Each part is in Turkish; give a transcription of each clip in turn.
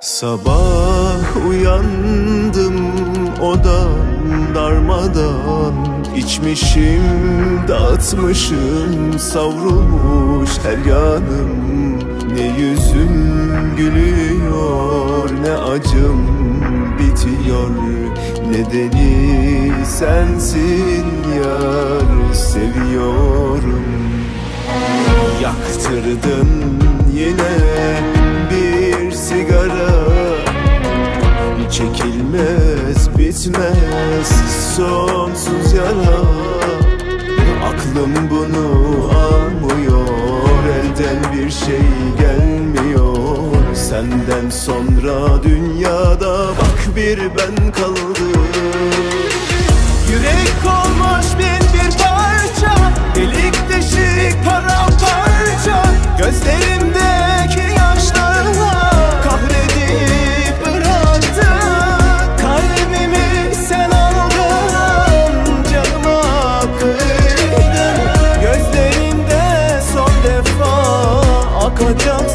Sabah uyandım odam darmadan İçmişim dağıtmışım savrulmuş her yanım. Ne yüzüm gülüyor ne acım bitiyor Nedeni sensin yar seviyorum. Yaktırdın yine bir sigara. Çekilmez bitmez sonsuz yara. Aklım bunu almıyor Elden bir şey gelmiyor. Senden sonra dünyada bir ben kaldım. Yürek olmuş bin bir parça Delik deşik paramparça. Gözlerimdeki yaşlarla Kahredip bıraktın Kalbimi sen aldın Canıma kıydın Gözlerinde son defa Akacaksın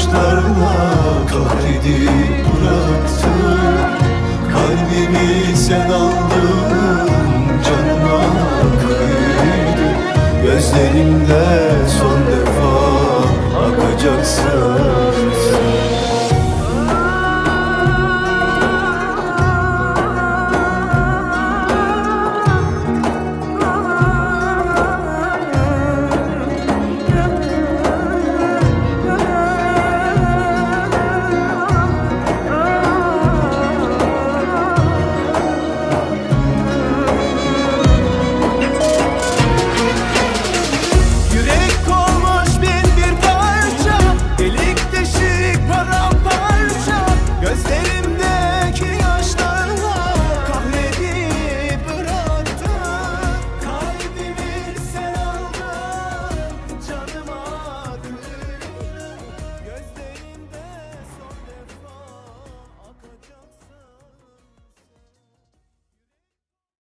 Gözlerimdeki yaşlarla Kahredip bıraktın Kalbimi sen aldın Canıma kıydın Gözlerimde son defa Akacaksın